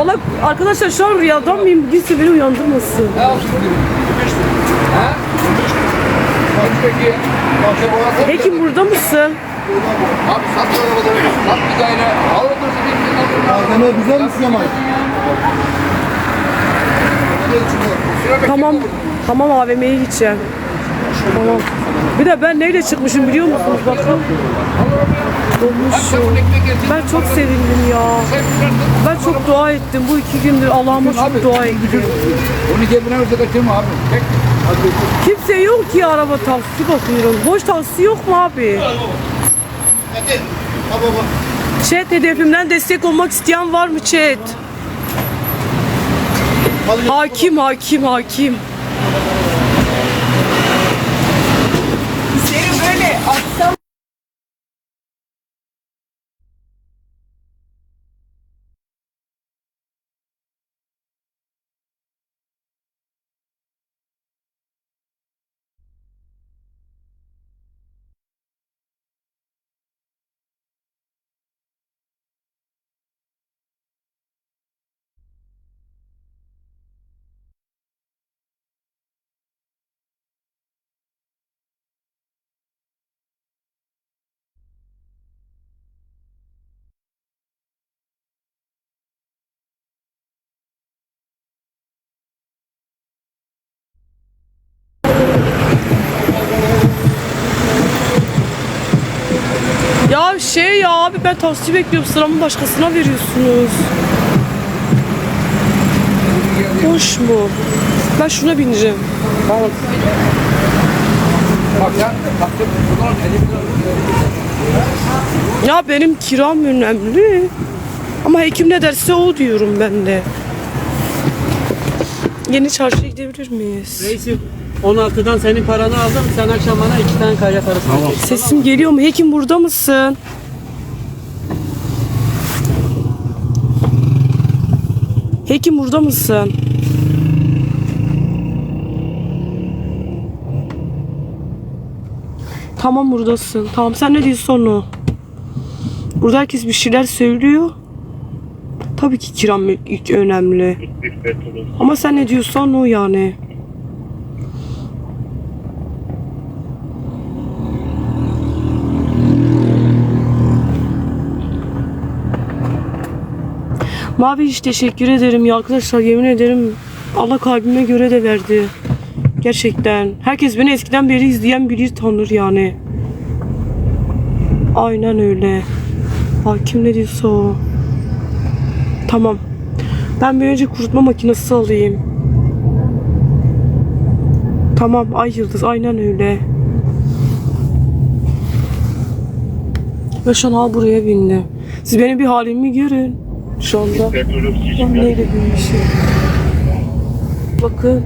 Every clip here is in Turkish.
Valla arkadaşlar şu an rüyadan mıyım? Birisi beni uyandırmasın. Ne? Ha? Peki. Hekim burada mısın? Abi sat şu arabaları. Sat bir daire. Al otursun bir. Malzeme güzel mi Süleyman? Tamam. Tamam AVM'ye gideceğim. Tamam. Bir de ben neyle çıkmışım biliyor musunuz? Bakın. Dolmuşum. Ben çok sevindim ya. Ben çok dua ettim. Bu iki gündür Allah'ıma çok dua ettim. Onu cebine verse kaçırma abi. Kimse yok ki araba taksi bakıyorum. Boş taksi yok mu abi? Chat hedefimden destek olmak isteyen var mı chat? Hakim hakim hakim. Abi ben taksi bekliyorum sıramı başkasına veriyorsunuz. Boş mu? Ben şuna bineceğim. Bak ya. Taktım. Bunlar 50 bin lira. Ya benim kiram önemli. Ama hekim ne derse o diyorum ben de. Yeni çarşıya gidebilir miyiz? Reisim 16'dan senin paranı aldım. Sen akşam bana iki tane kayya parası tamam. Sesim geliyor mu? Hekim burada mısın? Hekim burada mısın? Tamam buradasın. Tamam sen ne diyorsun onu? Burada herkes bir şeyler söylüyor. Tabii ki kiram önemli. Ama sen ne diyorsan o yani. Mavi hiç teşekkür ederim ya arkadaşlar yemin ederim Allah kalbime göre de verdi. Gerçekten. Herkes beni eskiden beri izleyen bilir tanır yani. Aynen öyle. Hakim ne diyorsa o. Tamam. Ben bir önce kurutma makinesi alayım. Tamam ay yıldız aynen öyle. Ve şu an al buraya bindi. Siz benim bir halimi görün. Şu anda. Neyle binmişim. Bakın.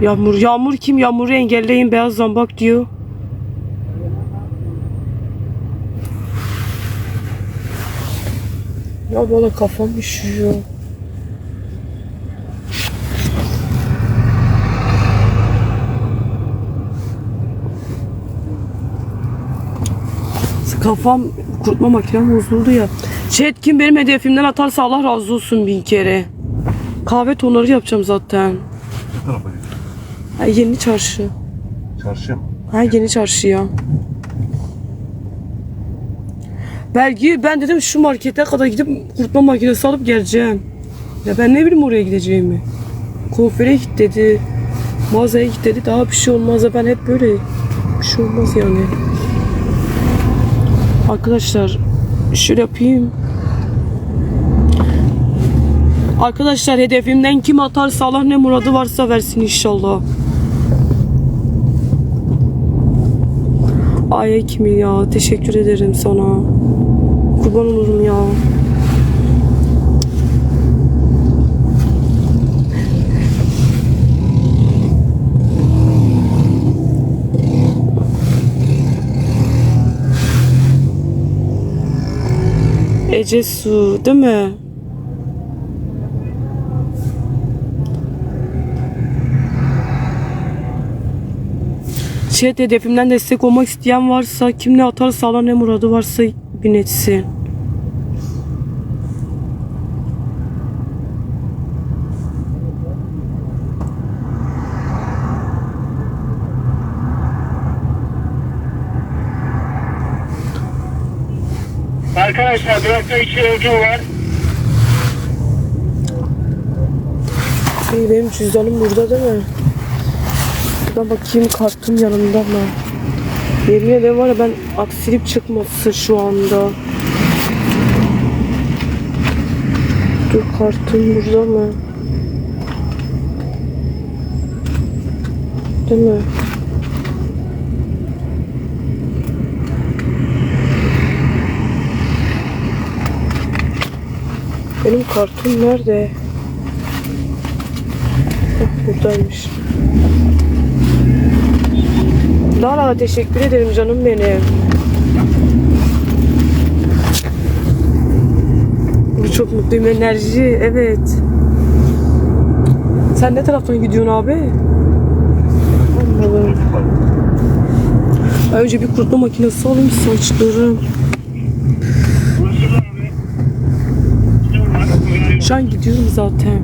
Yağmur, yağmur kim? Yağmuru engelleyin beyaz zambak diyor. Ya bana kafam üşüyor. Kafam kurutma makinem bozuldu ya. Chat kim benim hedefimden atarsa Allah razı olsun bin kere. Kahve tonları yapacağım zaten. tarafa gidiyor? Ha, yeni çarşı. Çarşıya mı? Ha yeni çarşı ya. Belki ben dedim şu markete kadar gidip kurutma makinesi alıp geleceğim. Ya ben ne bileyim oraya gideceğimi. Kuaföre git dedi. Mağazaya git dedi. Daha bir şey olmaz ben hep böyle bir şey olmaz yani. Arkadaşlar şöyle yapayım. Arkadaşlar hedefimden kim atarsa Allah ne muradı varsa versin inşallah. Ay Ekmil ya teşekkür ederim sana. Kurban olurum ya. Ece Su değil mi? Chat hedefimden destek olmak isteyen varsa kim ne atarsa Allah ne muradı varsa bin etsin. Arkadaşlar durakta iki yolcu var. İyi benim cüzdanım burada değil mi? Şuradan bakayım kartım yanımda mı? Yemin ederim var ya ben aksilip çıkması şu anda. Dur kartım burada mı? Değil mi? Benim kartım nerede? Hah, buradaymış. Lara teşekkür ederim canım benim. Bu çok mutluyum enerji evet. Sen ne taraftan gidiyorsun abi? Anladım. Önce bir kurutma makinesi alayım saçlarım. Şu an gidiyorum zaten.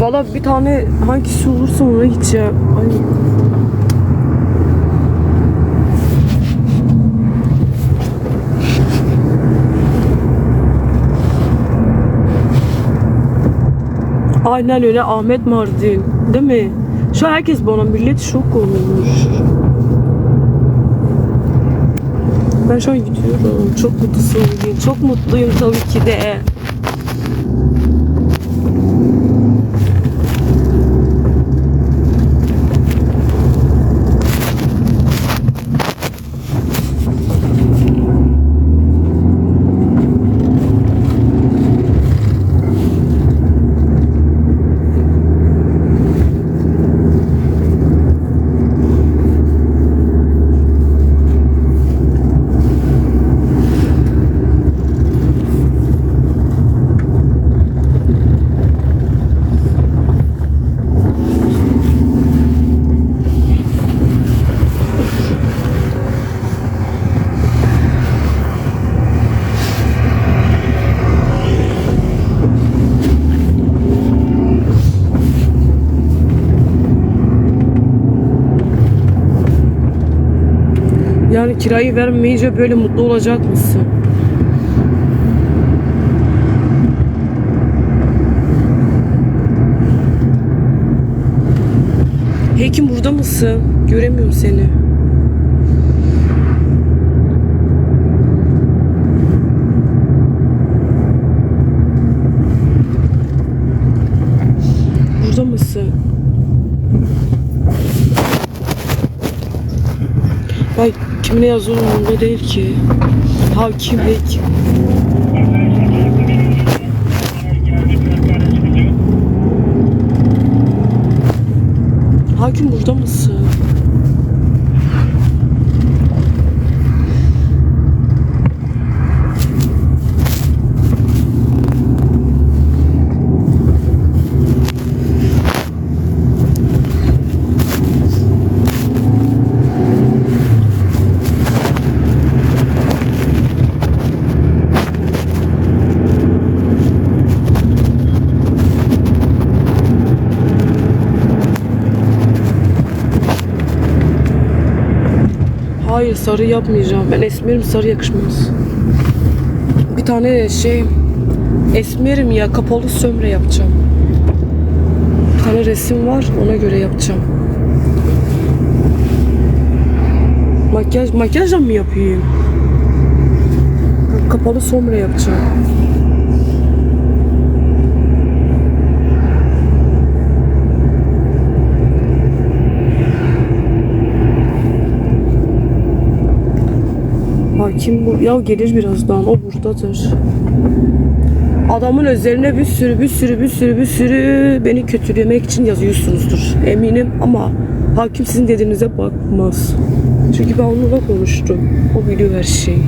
Valla bir tane hangisi olursa ona gideceğim. Ay. Aynen öyle Ahmet Mardin. Değil mi? Şu herkes bana millet şok olmuş. Ben şu an gidiyorum. Çok bugün. Çok mutluyum tabii ki de. Yani kirayı vermeyince böyle mutlu olacak mısın? Hekim burada mısın? Göremiyorum seni. Burada mısın? Ben kimine yazıyorum onda değil ki. Hakim Hekim. Hakim burada mısın? Hayır sarı yapmayacağım. Ben esmerim sarı yakışmaz. Bir tane şey esmerim ya kapalı sömre yapacağım. Bir tane resim var ona göre yapacağım. Makyaj makyajla mı yapayım? Kapalı sömre yapacağım. Hakim bu. Ya gelir birazdan. O buradadır. Adamın üzerine bir sürü bir sürü bir sürü bir sürü beni kötülemek için yazıyorsunuzdur. Eminim ama hakim sizin dediğinize bakmaz. Çünkü ben onunla konuştum. O biliyor her şeyi.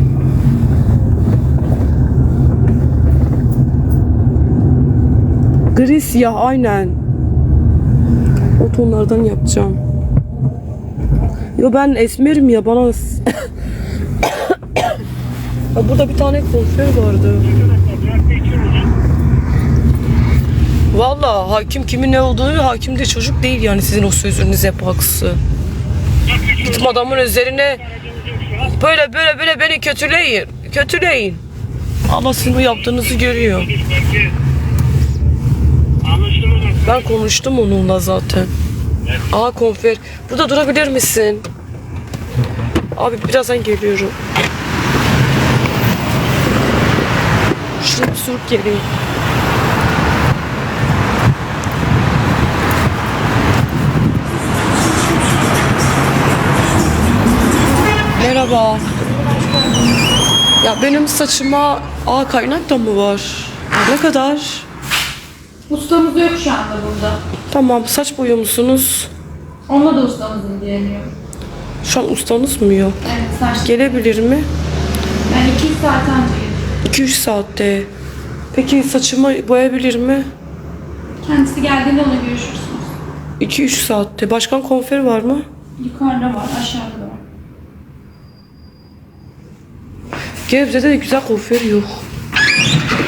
Gri siyah aynen. O tonlardan yapacağım. Yo ben esmerim ya bana... ya burada bir tane konfer vardı. Valla hakim kimin ne olduğunu hakim de çocuk değil yani sizin o sözünüz hep haksız. Gittim adamın üzerine böyle böyle böyle beni kötüleyin. Kötüleyin. Allah sizin bu yaptığınızı görüyor. Ben konuştum onunla zaten. Aa konfer. Burada durabilir misin? Abi birazdan geliyorum. Sürüp geleyim. Merhaba. Ya benim saçıma A kaynak da mı var? Ne kadar? Ustamız yok şu anda burada. Tamam saç boyuyor musunuz? Onunla da ustamız ilgileniyor. Şu an ustanız mı yok? Evet saç. Gelebilir mi? Ben iki saat önce gelirim. 2-3 saatte. Peki saçımı boyayabilir mi? Kendisi geldiğinde ona görüşürsünüz. 2-3 saatte. Başkan konfer var mı? Yukarıda var, aşağıda da var. Gebze'de de güzel konfer yok.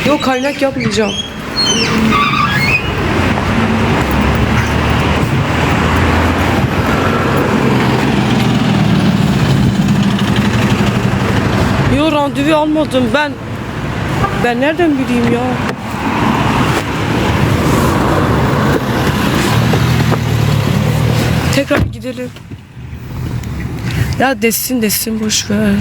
Yok kaynak yapmayacağım. Yok randevu almadım ben. Ben nereden bileyim ya? Tekrar gidelim. Ya desin desin boş ver.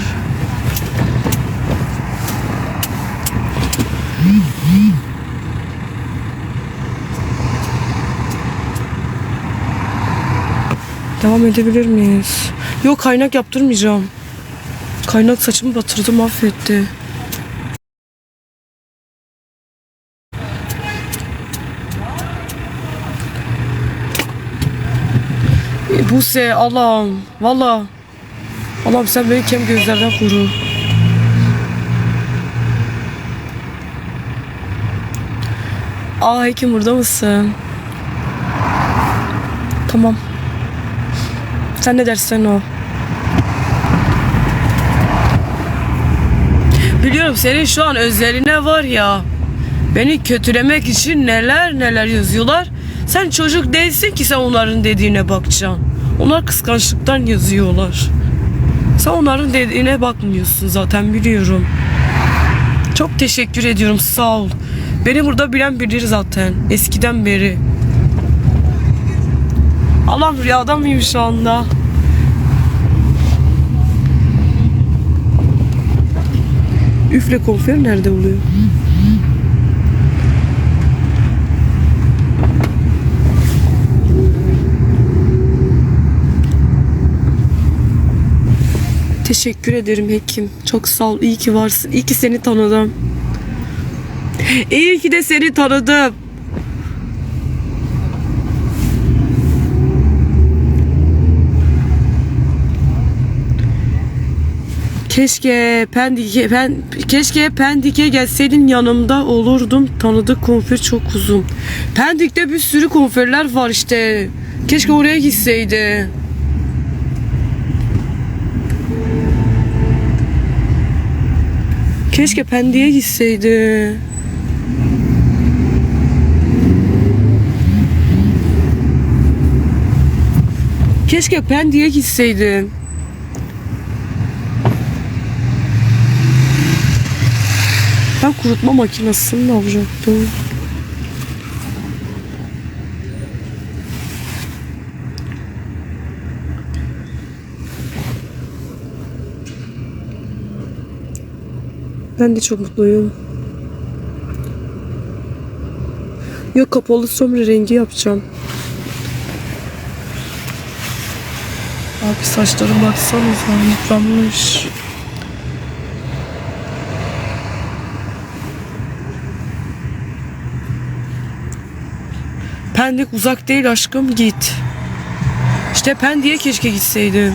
Devam edebilir miyiz? Yok kaynak yaptırmayacağım. Kaynak saçımı batırdı mahvetti. Buse Allah'ım valla Allah'ım sen beni kem gözlerden koru. Aa Hekim burada mısın? Tamam. Sen ne dersen o. Biliyorum senin şu an özlerine var ya. Beni kötülemek için neler neler yazıyorlar. Sen çocuk değilsin ki sen onların dediğine bakacaksın. Onlar kıskançlıktan yazıyorlar. Sen onların dediğine bakmıyorsun zaten biliyorum. Çok teşekkür ediyorum sağ ol. Beni burada bilen bilir zaten eskiden beri. Allah'ım rüyada mıyım şu anda? Üfle konfer nerede oluyor? Teşekkür ederim Hekim. Çok sağ ol. İyi ki varsın. İyi ki seni tanıdım. İyi ki de seni tanıdım. Keşke Pendik'e ben keşke Pendik'e gelseydin yanımda olurdum. Tanıdık konfer çok uzun. Pendik'te bir sürü konferler var işte. Keşke oraya gitseydi. Keşke Pendik'e gitseydi. Keşke Pendik'e gitseydim. Ben kurutma makinesini ne Ben de çok mutluyum. Yok kapalı somre rengi yapacağım. Abi saçlara baksanıza yıpranmış. Pendik uzak değil aşkım git. İşte Pendik'e keşke gitseydim.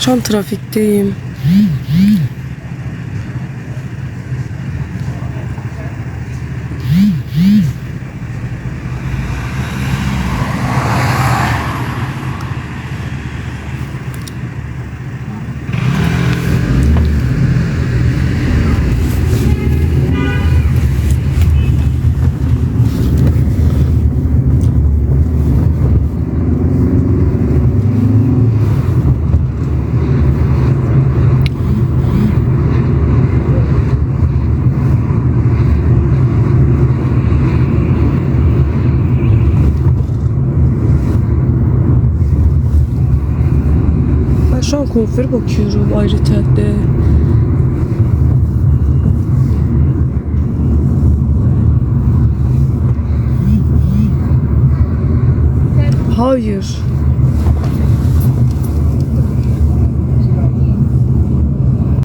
Şu an trafikteyim. kuaföre bakıyorum ayrıca de. Hayır.